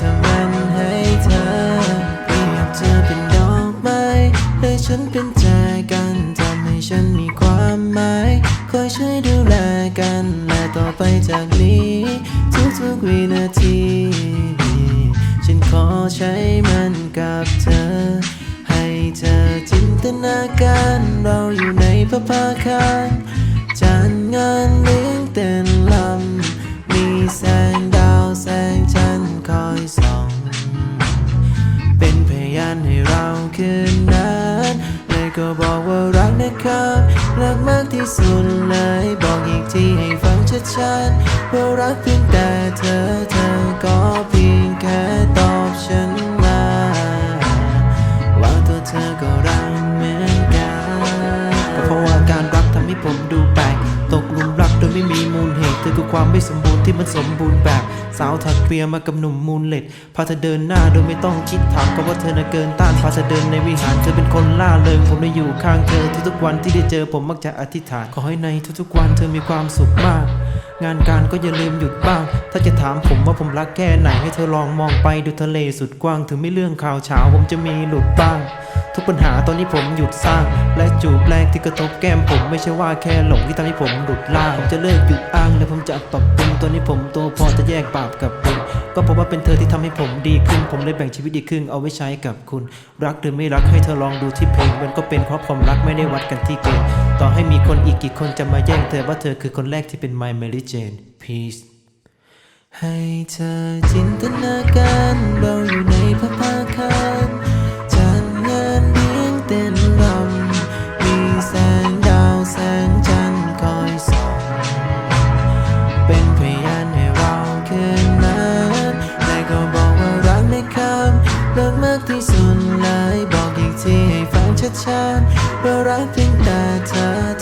ทำมันให้เธอเปรียบเธอเป็นดอกไม้ให้ฉันเป็นใจกันทำให้ฉันมีความหมายคอยช่วยดูแลกันและต่อไปจากนี้ทุกๆวินาที ฉันขอใช้มันกับเธอ ให้เธอจินตนาการเราอยู่ในพระพาคารจานงานเลี้ยงเต้นลำมีแสง ก็บอกว่ารักนะครับรักมากที่สุดเลย บอกอีกทีให้ฟังชัดๆว่ารักเพียงแต่เธอเธอก็เพียงแค่ตอบฉันมา ว่าตัวเธอก็รักเหมือนกันก็เพราะว่าการรักทำให้ผมดู ม่มีมูลเหตุเธอคือความไม่สมบูรณ์ที่มันสมบูรณ์แบบ สาวถักเปียมากับหนุ่มมูลเหล็ดพาเธอเดินหน้าโดยไม่ต้องคิดถามก็ว่าเธอน่ะเกินต้านพาเธอเดินในวิหารเธอเป็นคนล่าเริงผมได้อยู่ข้างเธอทุกๆวันที่ได้เจอผมมักจะอธิษฐานขอให้ในทุกๆวันเธอมีความสุขมาก งานการก็อย่าลืมหยุดบ้าง ถ้าจะถามผมว่าผมรักแค่ไหนให้เธอลองมองไปดูทะเลสุดกว้าง ถึงไม่เรื่องข่าวเช้าผมจะมีหลุดบ้าง ทุกปัญหาตอนนี้ผมหยุดสร้าง และจูบแรกที่กระทบแก้มผมไม่ใช่ว่าแค่หลงที่ทำให้ผมหลุดล่างผมจะเลิกหยุดอ้างและผมจะปรับปรุงตอนนี้ผมโตพอจะแยกบาปกับบุญก็เพราะว่าเป็นเธอที่ทำให้ผมดีขึ้น ผมเลยแบ่งชีวิตดีขึ้นเอาไว้ใช้กับคุณ รักหรือไม่รักให้เธอลองดูที่เพลงมันก็เป็นเพราะความรักไม่ได้วัดกันที่เกณฑ์ต่อให้มีคนอีกกี่คนจะมาแย่งเธอว่าเธอคือคนแรกที่เป็น My Mary Jane Peace ให้เธอจินตนาการ ฟังชัดๆว่ารักเพียงแต่เธอ